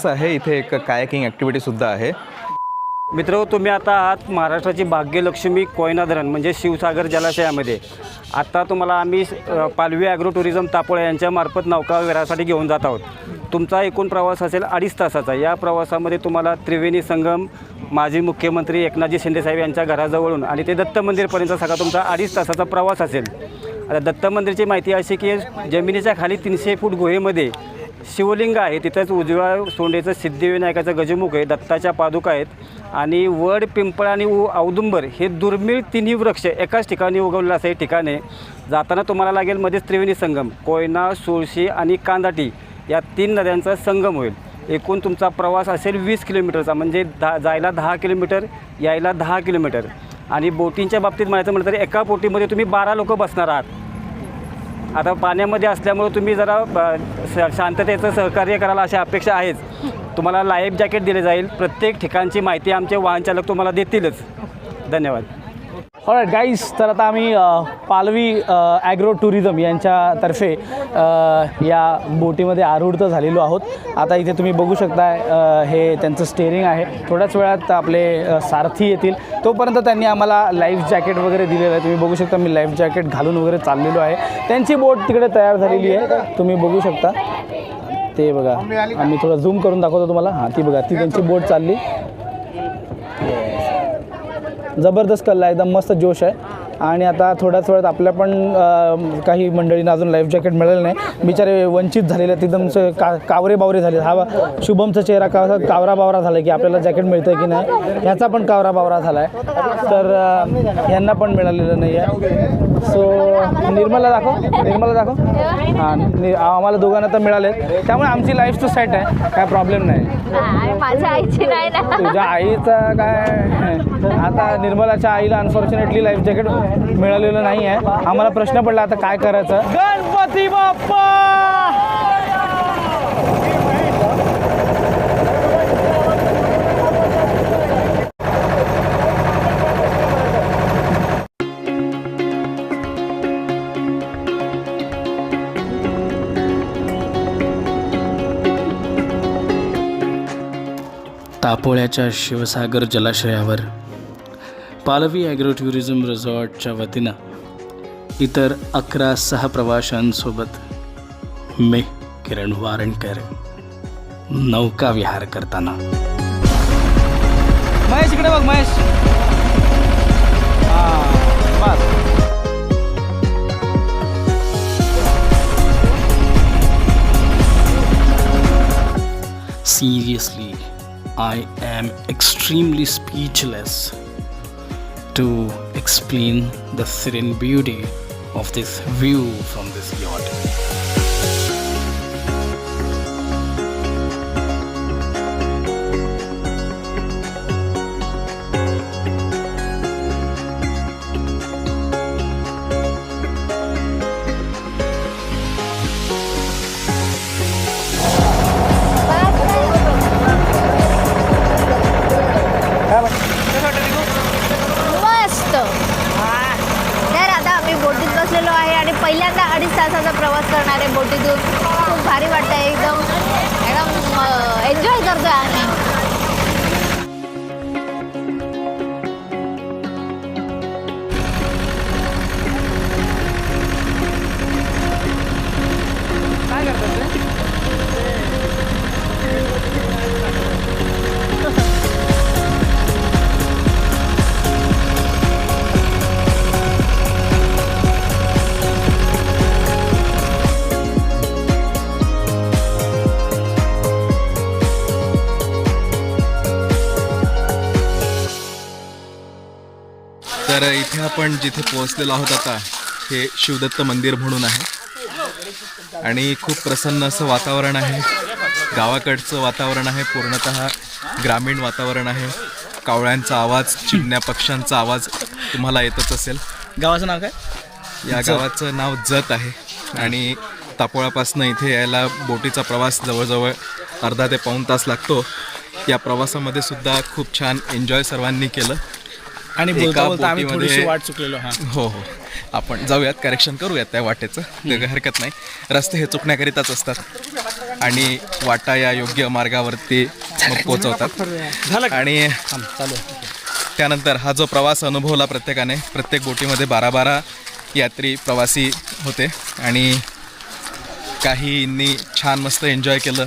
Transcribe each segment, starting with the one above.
असं आहे इथे एक कायाकिंग ॲक्टिव्हिटीसुद्धा आहे. मित्र तुम्ही आता आहात महाराष्ट्राची भाग्यलक्ष्मी कोयना धरण म्हणजे शिवसागर जलाशयामध्ये. आता तुम्हाला आम्ही पालवी ॲग्रो टुरिझम तापोळे यांच्यामार्फत नौकाविहारासाठी घेऊन जात आहोत. तुमचा एकूण प्रवास असेल अडीच तासाचा. या प्रवासामध्ये तुम्हाला त्रिवेणी संगम माजी मुख्यमंत्री एकनाथजी शिंदेसाहेब यांच्या घराजवळून आणि ते दत्त मंदिरपर्यंत सगळा तुमचा अडीच तासाचा प्रवास असेल. आता दत्त मंदिरची माहिती अशी की जमिनीच्या खाली तीनशे फूट गुहेमध्ये शिवलिंग आहे तिथंच उजव्या सोंडेचं सिद्धिविनायकाचं गजमुख आहे दत्ताच्या पादुका आहेत. आणि वड पिंपळ आणि उ औदुंबर हे दुर्मिळ तिन्ही वृक्ष एकाच ठिकाणी उगवलेलं असं हे ठिकाण आहे. जाताना तुम्हाला लागेल मध्येच त्रिवेणी संगम कोयना सुळशी आणि कांदाटी या तीन नद्यांचा संगम होईल. एकूण तुमचा प्रवास असेल वीस किलोमीटरचा म्हणजे दहा जायला दहा किलोमीटर यायला दहा किलोमीटर. आणि बोटींच्या बाबतीत म्हणायचं म्हटलं तर एका बोटीमध्ये तुम्ही बारा लोक बसणार आहात. आता पाण्यामध्ये असल्यामुळे तुम्ही जरा ब- शांततेचं सहकार्य करायला अशी अपेक्षा आहेच. तुम्हाला लाईफ जॅकेट दिले जाईल. प्रत्येक ठिकाणची माहिती आमचे वाहन चालक तुम्हाला देतीलच. धन्यवाद. ऑलराईट गाईज तर आता आम्ही पालवी ॲग्रो टुरिझम यांच्यातर्फे या बोटीमध्ये आरूढ झालेलो आहोत. आता इथे तुम्ही बघू शकताय हे त्यांचं स्टेअरिंग आहे. थोड्याच वेळात आपले सारथी येतील. तोपर्यंत त्यांनी आम्हाला लाईफ जॅकेट वगैरे दिलेलं आहे. तुम्ही बघू शकता मी लाईफ जॅकेट घालून वगैरे चाललेलो आहे. त्यांची बोट तिकडे तयार झालेली आहे. तुम्ही बघू शकता. ते बघा आम्ही थोडं झूम करून दाखवतो तुम्हाला. हां ती बघा ती त्यांची बोट चालली. जबरदस्त कल्ला आहे, एकदम मस्त जोश आहे. आणि आता थोड्याच वेळात आपल्या पण काही मंडळींना अजून लाईफ जॅकेट मिळालं नाही. बिचारे वंचित झालेले आहेत एकदम का कावरे बावरे झाले हा शुभमचा चेहरा का कावरा बावरा झाला की आपल्याला जॅकेट मिळतं की नाही ह्याचा पण कावरा बावरा झाला आहे तर अ, यांना पण मिळालेलं नाही आहे सो निर्मला दाखव निर्मला दाखव. हां नि- आम्हाला दोघांना तर मिळाले त्यामुळे आमची लाईफ तर सेट आहे. काय प्रॉब्लेम नाही. नाही, माझ्या आईची नाही ना. तुझ्या आईचं काय? आता निर्मलाच्या आईला अनफॉर्च्युनेटली लाईफ जॅकेट मिळालेलं नाही आहे. आम्हाला प्रश्न पडला आता काय करायचं? गणपती बाप्पा! तापोळ्याच्या शिवसागर जलाशयावर पालवी ॲग्रो टुरिझम रिसॉर्टच्या वतीनं इतर अकरा सहप्रवाशांसोबत मी किरण वारणकर नौका विहार करताना. महेश इकडे बघ Mahesh. Seriously, I am extremely speechless. To explain the serene beauty of this view from this yacht. आपण जिथे पोहोचलेलो आहोत आता हे शिवदत्त मंदिर म्हणून आहे. आणि खूप प्रसन्न असं वातावरण आहे. गावाकडचं वातावरण आहे पूर्णतः ग्रामीण वातावरण आहे. कावळ्यांचा आवाज चिमण्या पक्ष्यांचा आवाज तुम्हाला येतच असेल. गावाचं नाव काय? या गावाचं नाव जत आहे. आणि तापोळापासनं इथे यायला बोटीचा प्रवास जवळजवळ अर्धा ते पाऊण तास लागतो. या प्रवासामध्ये सुद्धा खूप छान एन्जॉय सर्वांनी केलं. आणि बोलता बोलता आम्ही थोडीशी वाट चुकलेलो हां. हो हो. आपण जाऊयात करेक्शन करूयात त्या वाटेचं. ते हरकत नाही. रस्ते हे चुकण्याकरिताच असतात. आणि वाटा या योग्य मार्गावरती मग पोचवतात आणि त्यानंतर हा जो प्रवास अनुभवला प्रत्येकाने प्रत्येक बोटीमध्ये बारा बारा यात्री प्रवासी होते. आणि काहींनी छान मस्त एन्जॉय केलं.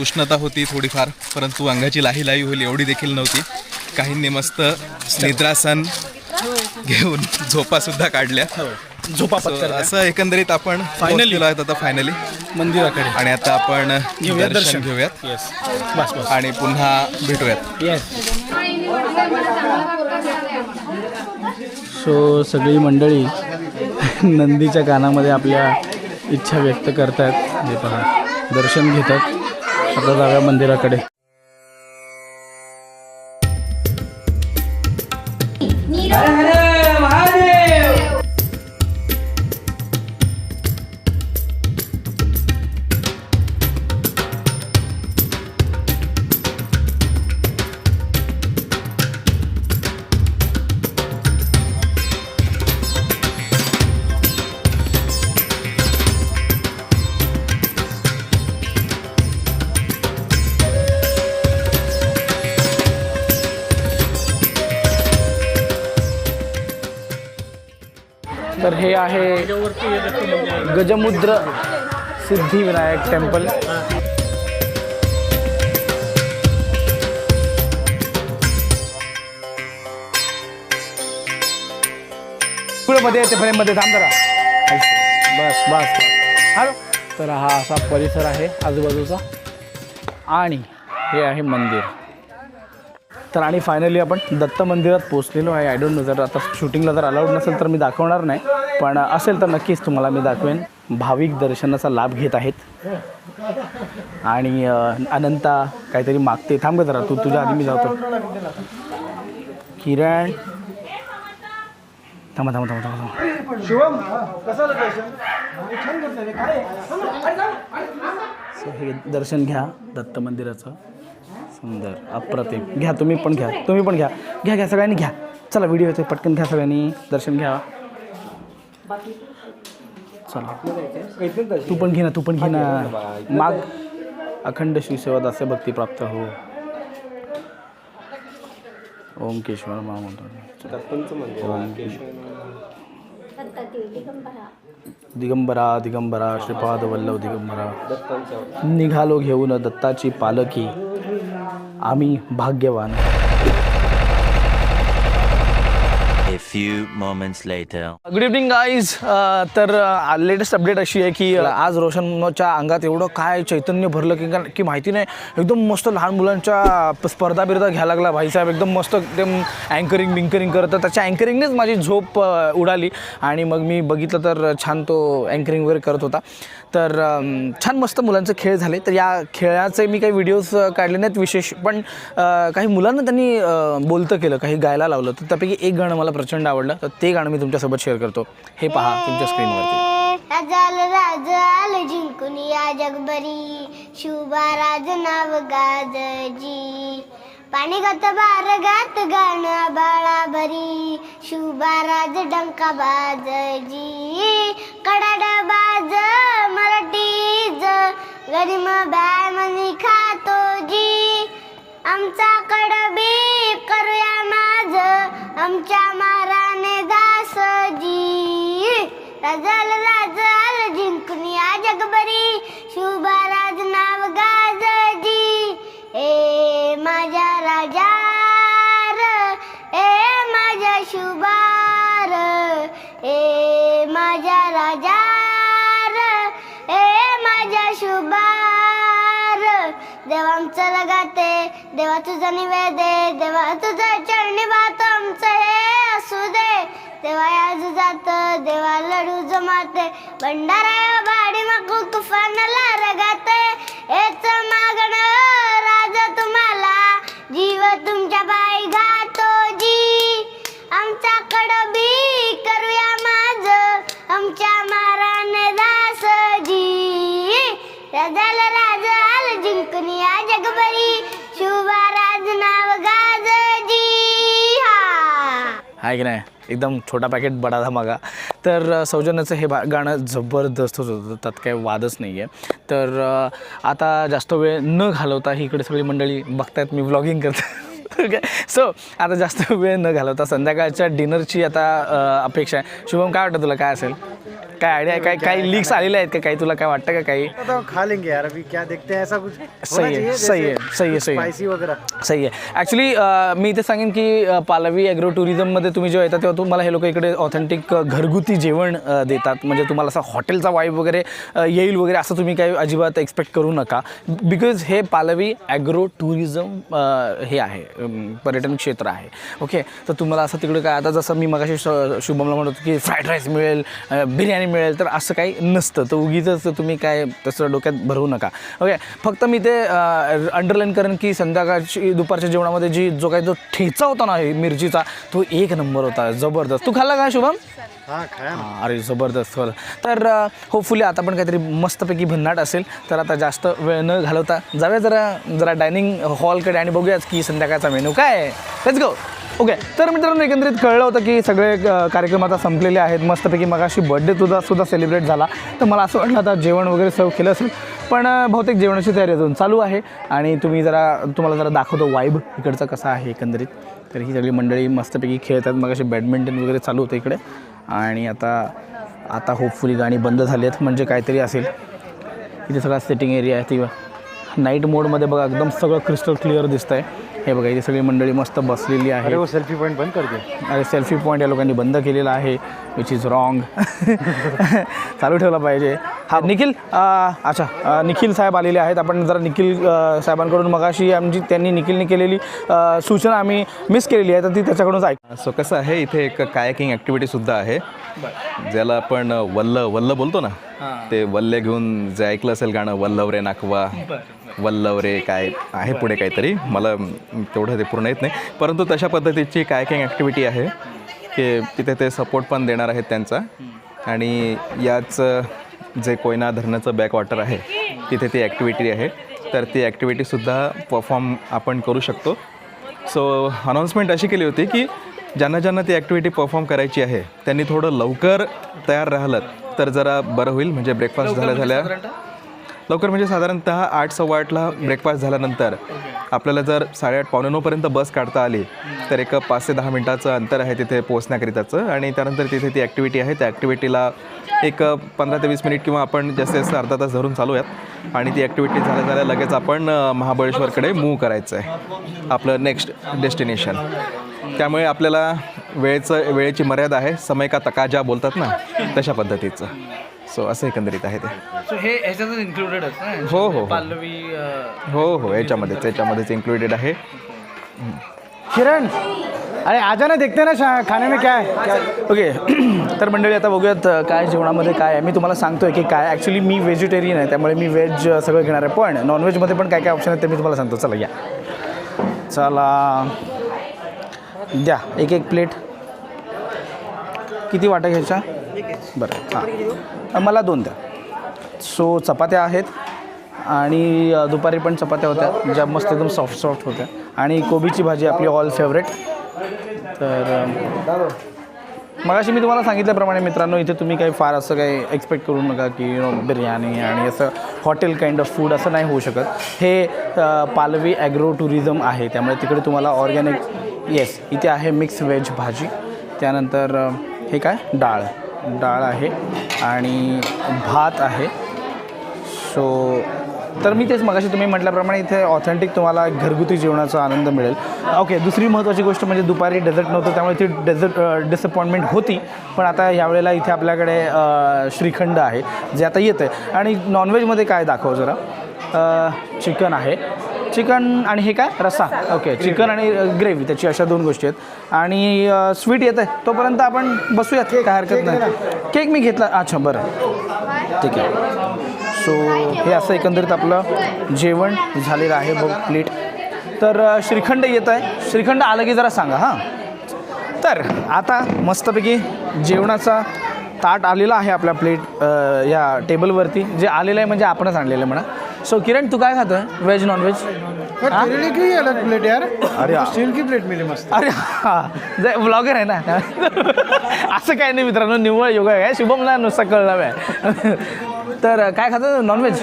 उष्णता होती थोडीफार परंतु अंगाची लाही लाही होईल एवढी देखील नव्हती. काहींनी मस्त निद्रासन घेऊन झोपासुद्धा काढल्या. झोपा So, असं एकंदरीत आपण फायनली आहेत आता फायनली मंदिराकडे. आणि आता आपण घेऊयात दर्शन दर्शन. घेऊयात. येस बस बस. आणि पुन्हा भेटूयात. येस सो सगळी मंडळी नंदीच्या कानामध्ये आपल्या इच्छा व्यक्त करतायत. हे पहा दर्शन घेतात. आता जाव्या मंदिराकडे. तर हे आहे गजमुद्र सिद्धिविनायक टेम्पल. मध्ये येते फ्रेममध्ये थांब जरा. बस बस बस. हॅलो. तर हा असा परिसर आहे आजूबाजूचा. आणि हे आहे मंदिर. तर आणि फायनली आपण दत्त मंदिरात पोचलेलो आहे. आय डोंट नो जर आता शूटिंगला जर अलाउड नसेल तर मी दाखवणार नाही. पण असेल तर नक्कीच तुम्हाला मी दाखवेन. भाविक दर्शनाचा लाभ घेत आहेत. आणि अनंता काहीतरी मागते. थांब गं जरा तू तुझ्या आधी मी जातो. किरण. थांबा थांबा थांबा थांबा हे दर्शन घ्या. दत्त मंदिराचं. सुंदर. अप्रतिम. घ्या तुम्ही पण घ्या. तुम्ही पण घ्या. घ्या घ्या सगळ्यांनी घ्या. चला व्हिडिओ येतो पटकन घ्या सगळ्यांनी. दर्शन घ्या. चला. तू पण घे ना तू पण घे ना. माग. अखंड शिवसेवा दास्य भक्ती प्राप्त हो. ओम केशवर महामंत्र ओम दिगंबरा. दिगंबरा श्रीपाद वल्लभ दिगंबरा. निघालो घेऊन दत्ताची पालकी आम्ही भाग्यवान. Few moments later. Good evening guys तर uh, लेटेस्ट अपडेट अशी आहे की uh, आज रोशनच्या अंगात एवढं काय चैतन्य भरलं की कारण की माहिती नाही. एकदम मस्त लहान मुलांच्या uh, स्पर्धा बिर्धा घ्यायला लागला. भाईसाहेब एकदम मस्त एकदम अँकरिंग बिंकरिंग करत त्याच्या अँकरिंगनेच माझी झोप उडाली. आणि मग मी बघितलं तर छान तो अँकरिंग वगैरे करत होता. तर छान मस्त मुलांचे खेळ झाले. तर या खेळाचे मी काही व्हिडिओज काढले नाहीत विशेष. पण काही मुलांना त्यांनी बोलतं केलं काही गायला लावलं. तर त्यापैकी एक गाणं मला प्रचंड आवडलं. तर ते गाणं मी तुमच्यासोबत शेअर करतो. हे पहा तुमच्या स्क्रीनवरती राजाल राजाल जिंकून या जगभरी. शुभा राज नाव गाजजी पाणी गात बार गात गाणं बाळा भरी शुभा राज डंका बाजजी कडाड बाज मराठीज गरिम बाय मनी खातो जी. आमचा कडबी करूया माझ आमच्या माराने दासजी. राजाल राजाल जिंकून या जगभरी. शुभा देवा तुझा निवेदे देवा तुझा चरणी भात आमचं हे असू दे. देवा आज जात देवा लडू जमाते भंडारा बाडी मागू तुफान आहे की नाही? एकदम छोटा पॅकेट बडा धमागा तर सौजन्याचं हे बा गाणं जबरदस्तच होतं त्यात काही वादच नाही आहे तर आता जास्त वेळ न घालवता ही इकडे सगळी मंडळी बघतायत मी व्लॉगिंग करतो ओके. सो आता जास्त वेळ न घालवता संध्याकाळच्या डिनरची आता अपेक्षा आहे. शुभम काय वाटतं तुला? काय असेल? काय आयडिया काय काही लीक्स आलेले आहेत का काही? तुला काय वाटतं का काही? खा लेंगे यार अभी क्या देखते हैं? ऐसा कुछ सही है, चाहिए, सही है, जैसे सही है, सही वगैरह। सही आहे ॲक्च्युली मी इथे सांगेन की पालवी ॲग्रो टुरिझममध्ये तुम्ही जेव्हा येतात तेव्हा तुम्हाला हे लोक इकडे ऑथेंटिक घरगुती जेवण देतात. म्हणजे तुम्हाला असा हॉटेलचा वाईब वगैरे येईल वगैरे असं तुम्ही काही अजिबात एक्सपेक्ट करू नका. बिकॉज हे पालवी ॲग्रो टुरिझम हे आहे. पर्यटन क्षेत्र आहे. ओके? तर तुम्हाला असं तिकडे काय आता जसं मी मगाशी श- शुभमला म्हणत होतो की फ्राईड राईस मिळेल बिर्याणी मिळेल तर असं काही नसतं. तर उगीच तुम्ही काय तसं डोक्यात भरवू नका. ओके? फक्त मी ते अंडरलाईन करेन की संध्याकाळची दुपारच्या जेवणामध्ये जी जो काही जो ठेचा होता ना मिरचीचा तो एक नंबर होता. जबरदस्त. तू खाल्ला का शुभम? हां, अरे जबरदस्त बरं. तर होपफुली आता पण काहीतरी मस्तपैकी भन्नाट असेल तर आता जास्त वेळ न घालवता जाऊया जरा जरा डायनिंग हॉलकडे आणि बघूयाच की संध्याकाळचा मेनू काय आहे. लेट्स गो ओके तर मित्रांनो एकंदरीत कळलं होतं की सगळे अ, कार्यक्रम आता संपलेले आहेत. मस्तपैकी मगाशी बर्थडे तुझा सुद्धा सेलिब्रेट झाला. तर मला असं वाटलं आता जेवण वगैरे सर्व केलं असेल पण अ, बहुतेक जेवणाची तयारी अजून चालू आहे. आणि तुम्ही जरा तुम्हाला जरा दाखवतो वाईब इकडचा कसा आहे एकंदरीत. तर ही सगळी मंडळी मस्तपैकी खेळतात. मग असे बॅडमिंटन वगैरे चालू होतं इकडे. आणि आता आता होपफुली गाणी बंद झाली आहेत. म्हणजे काहीतरी असेल. इथे सगळा सेटिंग एरिया आहे. ती नाईट मोडमध्ये बघा एकदम सगळं क्रिस्टल क्लिअर दिसतं आहे हे बघा इथे सगळी मंडळी मस्त बसलेली आहे अरे वो सेल्फी पॉइंट बंद कर दिया अरे सेल्फी पॉईंट या लोकांनी बंद केलेला आहे विच इज रॉंग चालू ठेवला पाहिजे. हा. निखिल अच्छा निखिल साहेब आलेले आहेत. आपण जरा निखिल साहेबांकडून मगाशी आमची त्यांनी निखिलने केलेली सूचना आम्ही मिस केलेली आहे. तर ती त्याच्याकडूनच ऐक सो कसं आहे इथे एक कायाकिंग ॲक्टिव्हिटीसुद्धा आहे. ज्याला आपण वल्ल वल्ल बोलतो ना ते वल्ले घेऊन जे ऐकलं असेल गाणं वल्लव रे नाकवा वल्लव रे काय आहे पुढे काहीतरी मला तेवढं ते पूर्ण येत नाही. परंतु तशा पद्धतीची कायाकिंग ॲक्टिव्हिटी आहे की तिथे ते सपोर्ट पण देणार आहेत त्यांचा. आणि याच जे कोयना धरणाचं बॅकवॉटर आहे तिथे ती ॲक्टिव्हिटी आहे. तर ती ॲक्टिव्हिटीसुद्धा परफॉर्म आपण करू शकतो. सो अनाऊन्समेंट अशी केली होती की ज्यांना ज्यांना ती ॲक्टिव्हिटी परफॉर्म करायची आहे त्यांनी थोडं लवकर तयार राहिलं तर जरा बरं होईल म्हणजे ब्रेकफास्ट झाल्या झाल्या लवकर म्हणजे साधारणतः आठ सव्वा आठला ब्रेकफास्ट झाल्यानंतर आपल्याला जर साडेआठ पावणे नऊपर्यंत बस काढता आली तर एक पाच ते दहा मिनटाचं अंतर आहे तिथे पोहोचण्याकरिताचं आणि त्यानंतर तिथे ती ॲक्टिव्हिटी आहे. त्या ॲक्टिव्हिटीला एक पंधरा ते वीस मिनिट किंवा आपण जास्तीत जास्त अर्धा तास धरून चालूयात आणि ती ॲक्टिव्हिटी झाल्या झाल्या लगेच आपण महाबळेश्वरकडे मूव्ह करायचं आहे आपलं नेक्स्ट डेस्टिनेशन त्यामुळे आपल्याला वेळेचं वेळेची मर्यादा आहे. समय का तकाजा बोलतात ना तशा पद्धतीचं. सो असं एकंदरीत आहे ते. सो हे ह्याच्यातच इन्क्लुडेड हो हो हो. पालवी हो हो याच्यामध्येच याच्यामध्येच इन्क्लुडेड आहे. किरण! अरे आजा ना देखते ना शा खाने में क्या? है ओके तर मंडळी आता बघूयात अ, काय जेवणामध्ये काय आहे. मी तुम्हाला सांगतोय की काय ॲक्च्युली मी व्हेजिटेरियन आहे त्यामुळे मी व्हेज अ, सगळं घेणार आहे. पण नॉनव्हेजमध्ये पण काय काय ऑप्शन आहेत ते मी तुम्हाला सांगतो. चला या. चला. द्या एक एक प्लेट किती वाट्या घ्यायच्या बरं हां. मला दोन द्या. सो चपात्या आहेत आणि दुपारी पण चपात्या होत्या ज्या मस्त एकदम सॉफ्ट सॉफ्ट होत्या. आणि कोबीची भाजी आपली ऑल फेवरेट तर मगाशी मी तुम्हाला सांगितल्याप्रमाणे मित्रांनो इथे तुम्ही काही फार असं काही एक्सपेक्ट करू नका की यु नो बिर्याणी आणि असं हॉटेल काइंड ऑफ फूड असं नाही होऊ शकत. हे पालवी ॲग्रो टुरिझम आहे त्यामुळे तिकडे तुम्हाला ऑर्गॅनिक येस इथे आहे मिक्स व्हेज भाजी. त्यानंतर हे काय? डाळ. डाळ आहे आणि भात आहे. सो तर मी तेच मगाशी तुम्ही म्हटल्याप्रमाणे इथे ऑथेंटिक तुम्हाला घरगुती जेवणाचा आनंद मिळेल. ओके दुसरी महत्त्वाची गोष्ट म्हणजे दुपारी डेझर्ट नव्हतं त्यामुळे ती डेझर्ट डिसअपॉइंटमेंट होती. पण आता यावेळेला इथे आपल्याकडे श्रीखंड आहे जे आता येतं आहे आणि नॉनव्हेजमध्ये काय दाखव जरा. चिकन आहे. चिकन आणि हे काय? रस्सा. ओके चिकन आणि ग्रेव्ही त्याची अशा दोन गोष्टी आहेत. आणि स्वीट येतं आहे तोपर्यंत आपण बसूयात. काय हरकत नाही. केक मी घेतला. अच्छा बरं. ठीक आहे. सो हे असं एकंदरीत आपलं जेवण झालेलं आहे. बघ प्लेट तर श्रीखंड येत आहे श्रीखंड आलं की जरा सांगा हां. तर आता मस्तपैकी जेवणाचा ताट आलेला आहे आपल्या प्लेट या टेबलवरती जे आलेलं आहे म्हणजे आपणच आणलेलं आहे म्हणा. सो किरण तू काय खातोय? व्हेज नॉन व्हेज तेरे लिए क्यों ये अलग प्लेट यार. अरे स्टील की प्लेट मिली मस्त. अरे हा. ब्लॉगर आहे ना. असं काय नाही मित्रांनो निव्वळ योगा आहे. शुभमला नुसतं कळलं आहे तर काय खातं नॉनव्हेज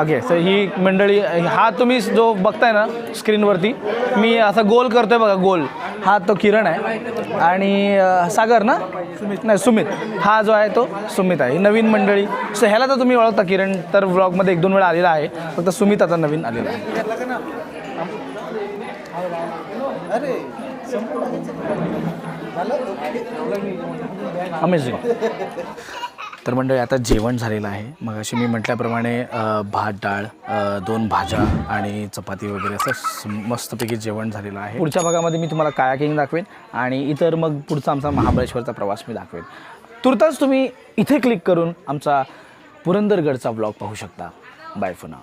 ओके तर ही मंडळी हा तुम्ही जो बघताय ना स्क्रीनवरती मी असा गोल करतोय बघा गोल. हा तो किरण आहे. आणि सागर ना? सुमित नाही सुमित. हा जो आहे तो सुमित आहे. ही नवीन मंडळी. सो ह्याला तर तुम्ही ओळखता किरण तर व्लॉगमध्ये एक दोन वेळा आलेला आहे. फक्त सुमित आता नवीन आलेला आहे. अमेझिंग तर मंडळी आता जेवण झालेलं आहे. मग अशी मी म्हटल्याप्रमाणे भात डाळ दोन भाज्या आणि चपाती वगैरे असं मस्तपैकी जेवण झालेलं आहे. पुढच्या भागामध्ये मी तुम्हाला कायाकिंग दाखवेन आणि इतर मग पुढचा आमचा महाबळेश्वरचा प्रवास मी दाखवेन. तुर्तास तुम्ही इथे क्लिक करून आमचा पुरंदरगडचा ब्लॉग पाहू शकता. बाय फुना